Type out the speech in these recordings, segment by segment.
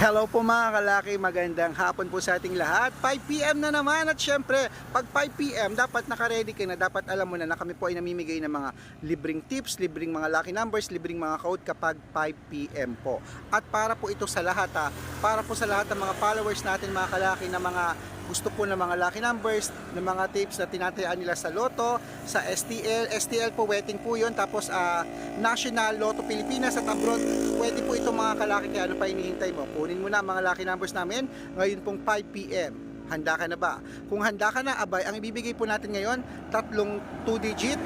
Hello po mga kalaki, magandang hapon po sa ating lahat. 5pm na naman at syempre, pag 5pm, dapat nakaredy ka na, dapat alam mo na na kami po ay namimigay ng mga libreng tips, libreng mga lucky numbers, libreng mga code kapag 5pm po. At para po ito sa lahat ha, para po sa lahat ng mga followers natin mga kalaki na mga gusto po ng mga lucky numbers, ng mga tips na tinatayaan nila sa Lotto, sa STL. STL po, waiting po yun. Tapos ah, National Lotto Pilipinas at abroad, pwede po mga kalaki. Kaya ano pa hinihintay mo? Kunin mo na mga lucky numbers namin ngayon pong 5pm. Handa ka na ba? Kung handa ka na, abay, ang ibibigay po natin ngayon, tatlong 2 digit,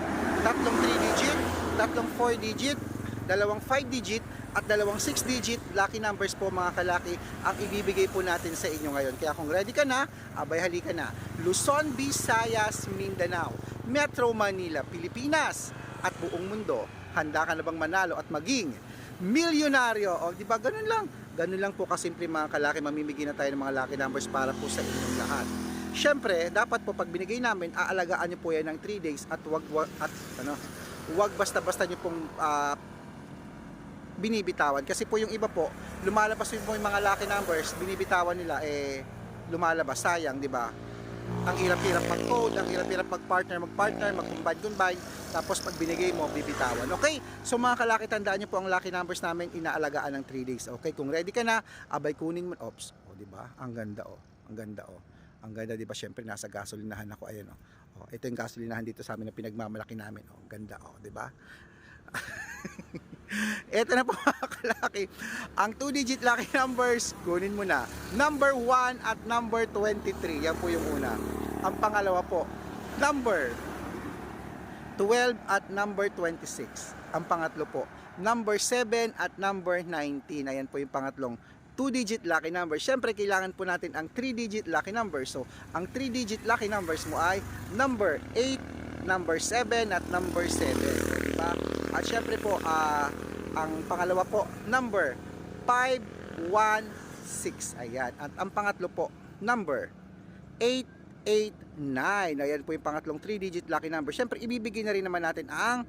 tatlong 3 digit, tatlong 4 digit, dalawang 5 digit, at dalawang 6 digit lucky numbers po mga kalaki ang ibibigay po natin sa inyo ngayon. Kaya kung ready ka na, abay halika na. Luzon, Visayas, Mindanao, Metro Manila, Pilipinas, at buong mundo. Handa ka na bang manalo at maging milyonaryo? O di ba ganun lang? Ganun lang po kasimple mga kalaki, mamimigay na tayo ng mga lucky numbers para po sa inyong lahat. Siyempre, dapat po pag binigay namin, aalagaan nyo po yan ng 3 days at wag, wag at ano, wag basta-basta nyo pong ah, binibitawan kasi po yung iba po lumalabas po yung mga lucky numbers binibitawan nila eh lumalabas sayang di ba ang hirap-hirap mag-code ang hirap-hirap mag-partner mag-partner mag-combine-combine tapos pag binigay mo bibitawan. Okay? So mga kalaki tandaan nyo po ang lucky numbers namin inaalagaan ng 3 days. Okay? Kung ready ka na abay kunin mo. Ops o di ba? Ang ganda oh ang ganda oh ang ganda di ba? Syempre nasa gasolinahan ako. Ayan oh. oh ito yung gasolinahan dito sa amin na pinagmamalaki namin. Oh ang ganda oh di ba? Ito na po mga kalaki. Ang 2-digit lucky numbers, kunin mo na. Number 1 at number 23. Yan po yung una. Ang pangalawa po, number 12 at number 26. Ang pangatlo po, number 7 at number 19. Ayan po yung pangatlong 2-digit lucky number. Siyempre, kailangan po natin ang 3-digit lucky number. So, ang 3-digit lucky numbers mo ay number 8, number 7, at number 7. Diba? At syempre po, ah, ang pangalawa po, number 516. Ayan. At ang pangatlo po, number 889. Ayan po yung pangatlong 3-digit lucky number. Syempre, ibibigay na rin naman natin ang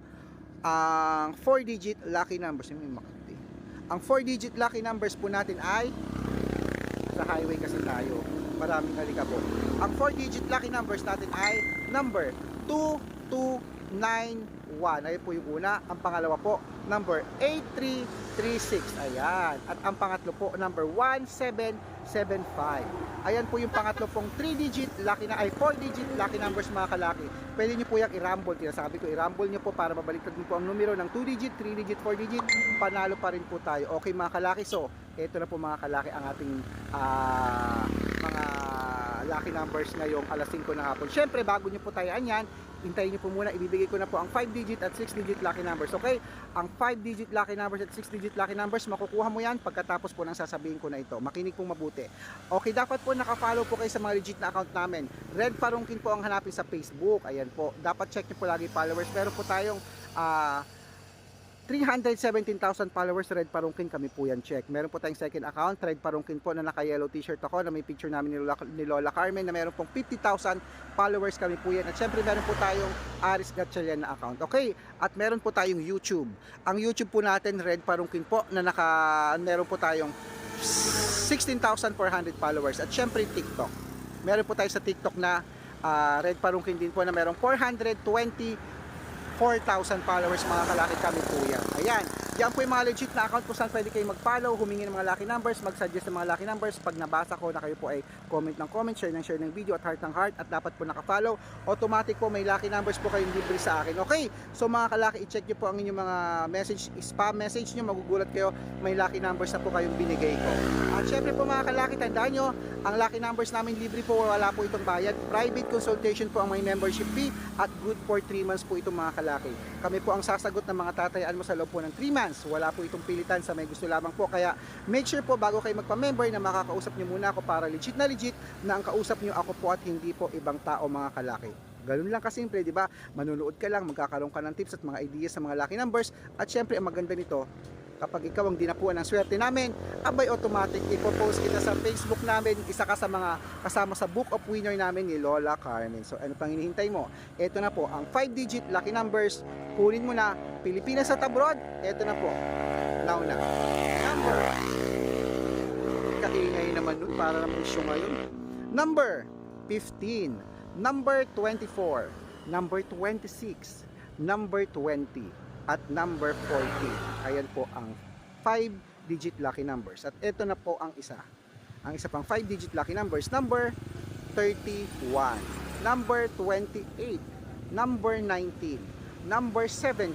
ang 4-digit lucky numbers. May makati. Ang 4-digit lucky numbers po natin ay sa highway kasi tayo. Maraming alikabok. Ang 4-digit lucky numbers natin ay number 2291. Ayan po yung una. Ang pangalawa po, number 8336. Ayan. At ang pangatlo po, number 1775. Ayan po yung pangatlo pong 3-digit lucky na ay 4-digit lucky numbers mga kalaki. Pwede nyo po yung i-rumble. Tinasabi ko, i-rumble nyo po para mabaliktad po ang numero ng 2-digit, 3-digit, 4-digit. Panalo pa rin po tayo. Okay mga kalaki. So, ito na po mga kalaki ang ating ah, mga lucky numbers ngayong alas 5 ng hapon. Siyempre, bago nyo po tayaan yan, hintayin nyo po muna, ibibigay ko na po ang 5-digit at 6-digit lucky numbers. Okay? Ang 5-digit lucky numbers at 6-digit lucky numbers, makukuha mo yan pagkatapos po ng sasabihin ko na ito. Makinig pong mabuti. Okay, dapat po nakafollow po kayo sa mga legit na account namin. Red Parungkin po ang hanapin sa Facebook. Ayan po. Dapat check nyo po lagi followers. Pero po tayong ah 317,000 followers Red Parungkin kami po yan check. Meron po tayong second account Red Parungkin po na naka-yellow t-shirt ako na may picture namin ni Lola, ni Lola Carmen na meron pong 50,000 followers kami po yan. At syempre meron po tayong Aris Gatchalian na account. Okay? At meron po tayong YouTube. Ang YouTube po natin Red Parungkin po na naka meron po tayong 16,400 followers. At syempre TikTok. Meron po tayo sa TikTok na ah, Red Parungkin din po na merong 420 4,000 followers mga kalaki kami yan. Ayan. Yan po yung mga legit na account kung saan pwede kayo mag-follow, humingi ng mga lucky numbers, mag-suggest ng mga lucky numbers. Pag nabasa ko na kayo po ay comment ng comment, share ng share ng video at heart ng heart at dapat po naka-follow. Automatic po may lucky numbers po kayong libre sa akin. Okay? So mga kalaki, i-check nyo po ang inyong mga message, spam message nyo, magugulat kayo, may lucky numbers na po kayong binigay ko. At syempre po mga kalaki, tandaan nyo, ang lucky numbers namin libre po, wala po itong bayad. Private consultation po ang may membership fee at good for 3 months po itong mga kalaki. Kami po ang sasagot ng mga tatayaan mo sa loob po ng 3 months. Wala po itong pilitan sa may gusto lamang po. Kaya make sure po bago kayo magpa-member na makakausap nyo muna ako para legit na legit na ang kausap nyo ako po at hindi po ibang tao mga kalaki. Ganun lang kasimple, di ba? Manunood ka lang, magkakaroon ka ng tips at mga ideas sa mga lucky numbers. At syempre, ang maganda nito, kapag ikaw ang dinapuan ng swerte namin, abay automatic ipopost kita sa Facebook namin, isa ka sa mga kasama sa book of winner namin ni Lola Carmen. So ano pang hinihintay mo? Ito na po, ang 5-digit lucky numbers, kunin mo na, Pilipinas at abroad, ito na po, now na. Number, para naman show ngayon. Number 15, number 24, number 26, number 20, at number 40. Ayan po ang 5-digit lucky numbers. At ito na po ang isa. Ang isa pang 5-digit lucky numbers, number 31, number 28, number 19, number 17,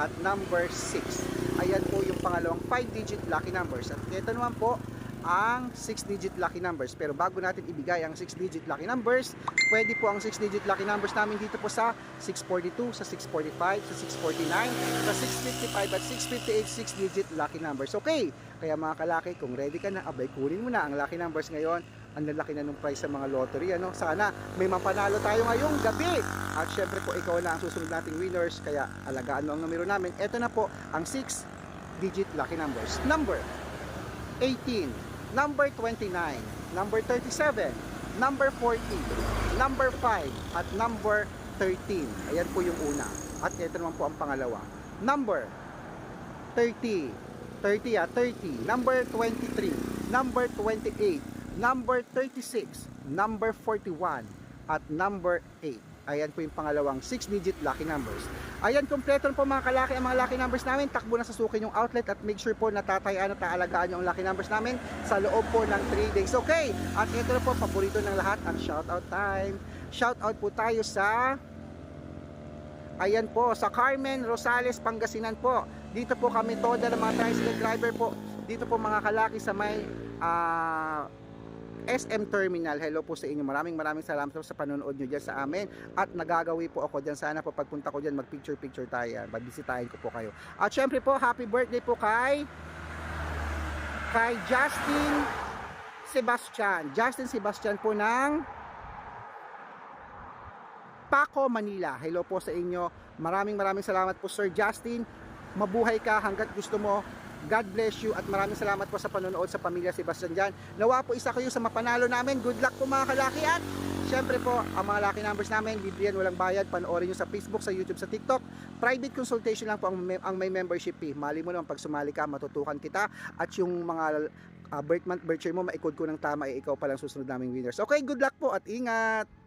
at number 6. Ayan po yung pangalawang 5-digit lucky numbers. At ito naman po ang 6-digit lucky numbers. Pero bago natin ibigay ang 6-digit lucky numbers, pwede po ang 6-digit lucky numbers namin dito po sa 642, sa 645, sa 649, sa 655 at 658 6-digit lucky numbers. Okay, kaya mga kalaki, kung ready ka na, abay kunin mo na ang lucky numbers ngayon. Ang lalaki na ng price sa mga lottery. Ano? Sana may mapanalo tayo ngayong gabi. At syempre po, ikaw na ang susunod nating winners. Kaya alagaan mo ang numero namin. Ito na po ang 6-digit lucky numbers. Number 18, number 29, number 37, number 40, number 5, at number 13. Ayan po yung una. At ito naman po ang pangalawa. Number 30, 30 ah, 30, number 23, number 28, number 36, number 41, at number 8. Ayan po yung pangalawang 6-digit lucky numbers. Ayan, kompleto po mga kalaki ang mga lucky numbers namin. Takbo na sa sukin yung outlet at make sure po natatayaan at taalagaan yung lucky numbers namin sa loob po ng 3 days. Okay, at ito na po, paborito ng lahat, ang shoutout time. Shoutout po tayo sa Ayan po, sa Carmen Rosales, Pangasinan po. Dito po kami toda ng mga tricycle driver po. Dito po mga kalaki sa may ah, SM Terminal. Hello po sa inyo. Maraming maraming salamat po sa panonood nyo dyan sa amin. At nagagawi po ako dyan. Sana po pagpunta ko dyan, mag-picture-picture tayo. Babisitahin ko po kayo. At syempre po, happy birthday po kay kay Justin Sebastian. Justin Sebastian po ng Paco, Manila. Hello po sa inyo. Maraming maraming salamat po Sir Justin. Mabuhay ka hanggat gusto mo. God bless you at maraming salamat po sa panonood sa pamilya Sebastian dyan. Nawa po isa kayo sa mapanalo namin. Good luck po mga kalaki at syempre po ang mga lucky numbers namin, libre walang bayad. Panoorin nyo sa Facebook, sa YouTube, sa TikTok. Private consultation lang po ang, ang may membership fee. Mali mo naman pag sumali ka, matutukan kita at yung mga uh, birth month, birth year mo, maikod ko ng tama, eh, ikaw pa lang susunod naming winners. Okay, good luck po at ingat!